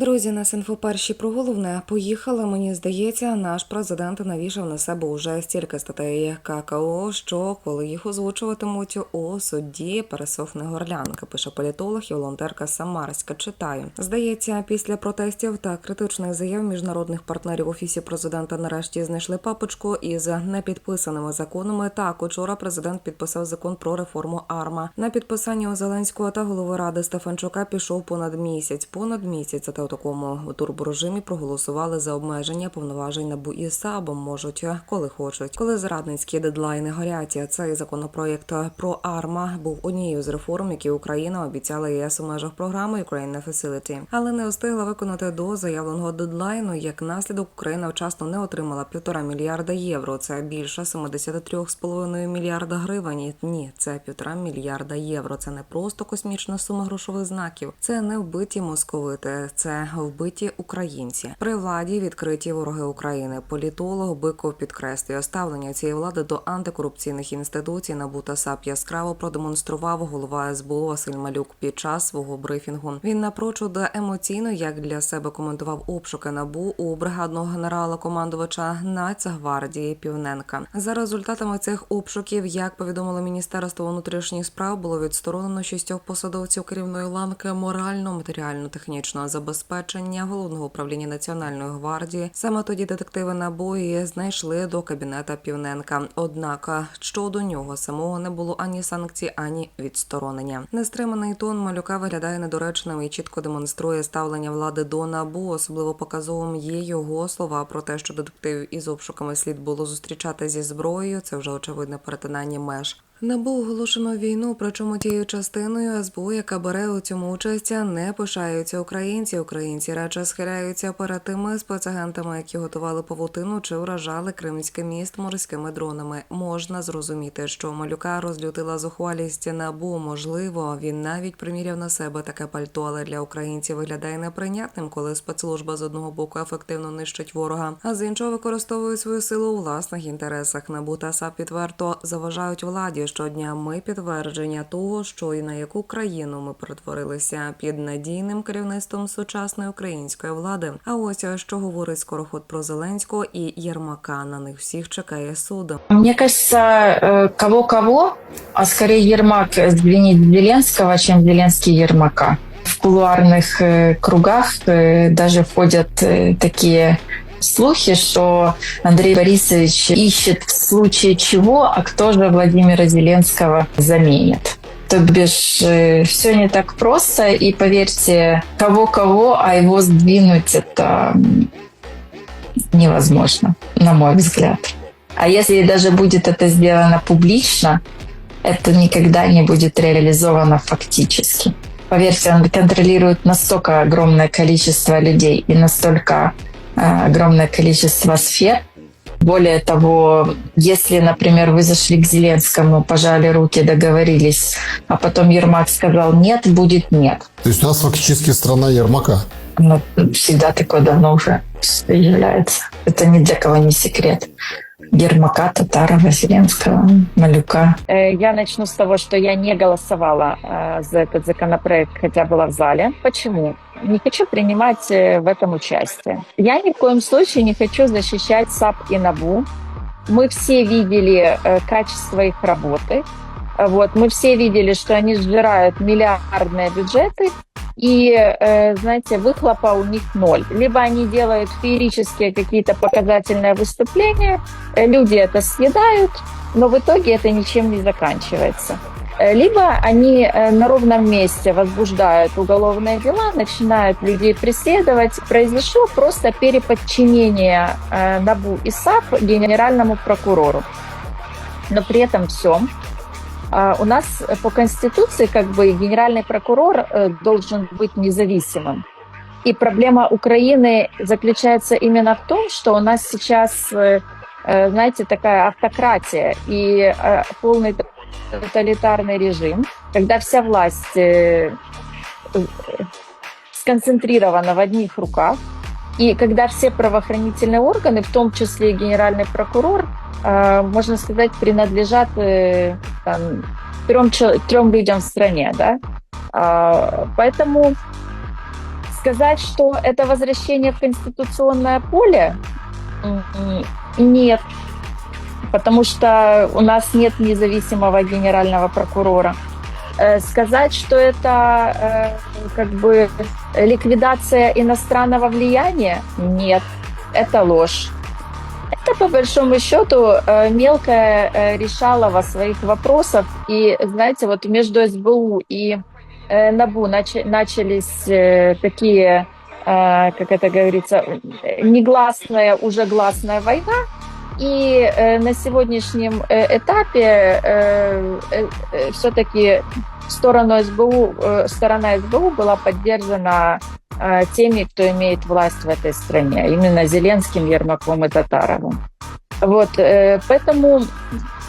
Друзі, нас інфоперші про головне поїхали. Мені здається, наш президент навішав на себе уже стільки статей ККО, що коли їх озвучуватимуть у судді, пересохне горлянка. Пише політолог і волонтерка Самарська. Читаю. Здається, після протестів та критичних заяв міжнародних партнерів офісі президента нарешті знайшли папочку із непідписаними законами. Так, учора президент підписав закон про реформу АРМА. На підписання у Зеленського та голови ради Стефанчука пішов понад місяць. Понад місяць та такому турборежимі проголосували за обмеження повноважень НАБУ і СА, можуть, коли хочуть. Коли зрадницькі дедлайни горять, цей законопроєкт про АРМА був однією з реформ, які Україна обіцяла ЄС у межах програми Ukraine Facility, але не встигла виконати до заявленого дедлайну. Як наслідок Україна вчасно не отримала півтора мільярда євро. Це більше 73,5 мільярда гривень. Ні, це півтора мільярда євро. Це не просто космічна сума грошових знаків. Це не вбиті московити, це вбиті українці. При владі відкриті вороги України. Політолог Биков підкреслює ставлення цієї влади до антикорупційних інституцій. НАБУ та САП яскраво продемонстрував голова СБУ Василь Малюк під час свого брифінгу. Він напрочуд емоційно, як для себе коментував обшуки НАБУ у бригадного генерала командувача Нацгвардії Півненка. За результатами цих обшуків, як повідомило Міністерство внутрішніх справ, було відсторонено шістьох посадовців керівної ланки морально, матеріально, технічного забезпечення головного управління національної гвардії. Саме тоді детективи НАБУ і знайшли до кабінета Півненка. Однак щодо нього самого не було ані санкцій, ані відсторонення. Нестриманий тон малюка виглядає недоречним і чітко демонструє ставлення влади до НАБУ. Особливо показовим є його слова про те, що детективів із обшуками слід було зустрічати зі зброєю. Це вже очевидне перетинання меж. НАБУ оголошено війну, причому тією частиною СБУ, яка бере у цьому участь, не пишаються українці. Українці радше схиляються перед тими спецагентами, які готували павутину чи вражали кримське міст морськими дронами. Можна зрозуміти, що малюка розлютила зухвалість НАБУ. Можливо, він навіть приміряв на себе таке пальто, але для українців виглядає неприйнятним, коли спецслужба з одного боку ефективно нищить ворога, а з іншого використовує свою силу у власних інтересах. НАБУ та САП відверто заважають владі Щодня ми підтвердження того, що і на яку країну ми перетворилися під надійним керівництвом сучасної української влади. А ось що говорить скороход про Зеленського і Єрмака. На них всіх чекає суд. Мне кажется, э, кого-кого, а скорее Ермак звенит Зеленского, чем Зеленский Ермака. В кулуарных э, кругах э, даже ходят э, такие Слухи, что Андрей Борисович ищет в случае чего, а кто же Владимира Зеленского заменит. То бишь, все не так просто, и поверьте, кого-кого, а его сдвинуть это невозможно, на мой взгляд. А если даже будет это сделано публично, это никогда не будет реализовано фактически. Поверьте, он контролирует настолько огромное количество людей и настолько э, огромное количество сфер. Более того, если, например, вы зашли к Зеленскому, пожали руки, договорились, а потом Ермак сказал «нет», будет «нет». То есть у нас фактически страна Ермака. Ну, всегда такое давно уже является. Это ни для кого не секрет. Ермака, Татарова, Зеленского, Малюка. Э, Я начну с того, что я не голосовала э, за этот законопроект, хотя была в зале. Почему? Не хочу принимать э, в этом участие. Я ни в коем случае не хочу защищать САП и НАБУ. Мы все видели э, качество их работы. Вот, мы все видели, что они сжирают миллиардные бюджеты, и, э, знаете, выхлопа у них ноль. Либо они делают феерические какие-то показательные выступления, люди это съедают, но в итоге это ничем не заканчивается. Э, Либо они э, на ровном месте возбуждают уголовные дела, начинают людей преследовать. Произошло просто переподчинение э, НАБУ и САП генеральному прокурору. Но при этом всем а, у нас по Конституции как бы генеральный прокурор должен быть независимым. И проблема Украины заключается именно в том, что у нас сейчас, знаете, такая автократия и полный тоталитарный режим, когда вся власть э, сконцентрирована в одних руках, и когда все правоохранительные органы, в том числе и генеральный прокурор, э, можно сказать, принадлежат э, там, трем, трем людям в стране, да. А, Поэтому Сказать, что это возвращение в конституционное поле? Нет. Потому что у нас нет независимого генерального прокурора. Э, Сказать, что это э, как бы ликвидация иностранного влияния? Нет. Это ложь. Это, по большому счету, э, мелкая решалова своих вопросов. И, знаете, вот между СБУ и э, НАБУ нач- начались такие, как это говорится, негласная, уже гласная война. И э, на сегодняшнем э, этапе все-таки сторону СБУ, э, сторона СБУ была поддержана э, теми, кто имеет власть в этой стране, именно Зеленским, Ермаком и Татаровым. Вот, э, поэтому,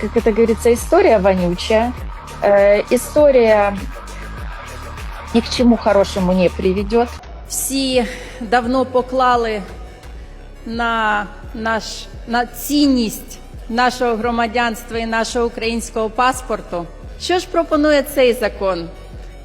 как это говорится, история вонючая, э, история ни к чему хорошему не приведет. всі давно поклали на, наш, на цінність нашого громадянства і нашого українського паспорту. Що ж пропонує цей закон?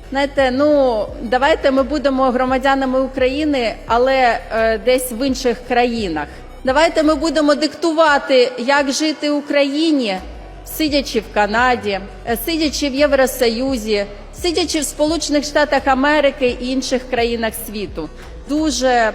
Знаєте, ну давайте ми будемо громадянами України, але е, десь в інших країнах. Давайте ми будемо диктувати, як жити Україні, сидячи в Канаді, е, сидячи в Євросоюзі, сидячи в Сполучених Штатах Америки і інших країнах світу. Дуже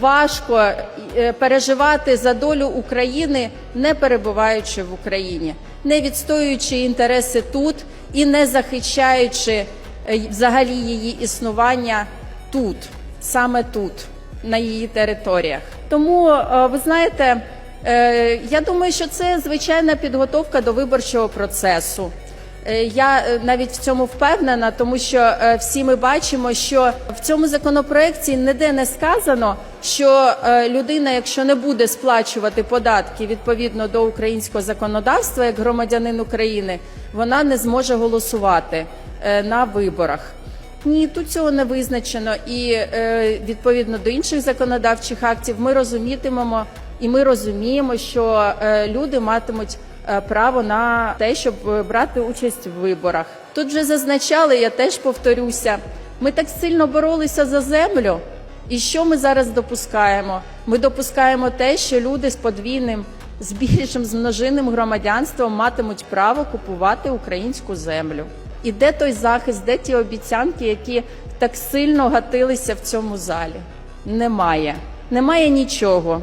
важко е, переживати за долю України, не перебуваючи в Україні, не відстоюючи інтереси тут і не захищаючи е, взагалі її існування тут, саме тут, на її територіях. Тому е, ви знаєте, я думаю, що це звичайна підготовка до виборчого процесу. Е, Я е, навіть в цьому впевнена, тому що е, всі ми бачимо, що в цьому законопроекті ніде не сказано, що людина, якщо не буде сплачувати податки відповідно до українського законодавства як громадянин України, вона не зможе голосувати на виборах. Ні, тут цього не визначено, і відповідно до інших законодавчих актів ми розумітимемо і ми розуміємо, що люди матимуть право на те, щоб е, брати участь в виборах. Тут вже зазначали, я теж повторюся. Ми так сильно боролися за землю. І що ми зараз допускаємо? Ми допускаємо те, що люди з подвійним, з більшим з множинним громадянством матимуть право купувати українську землю. І де той захист, де ті обіцянки, які так сильно гатилися в цьому залі? Немає. Немає нічого.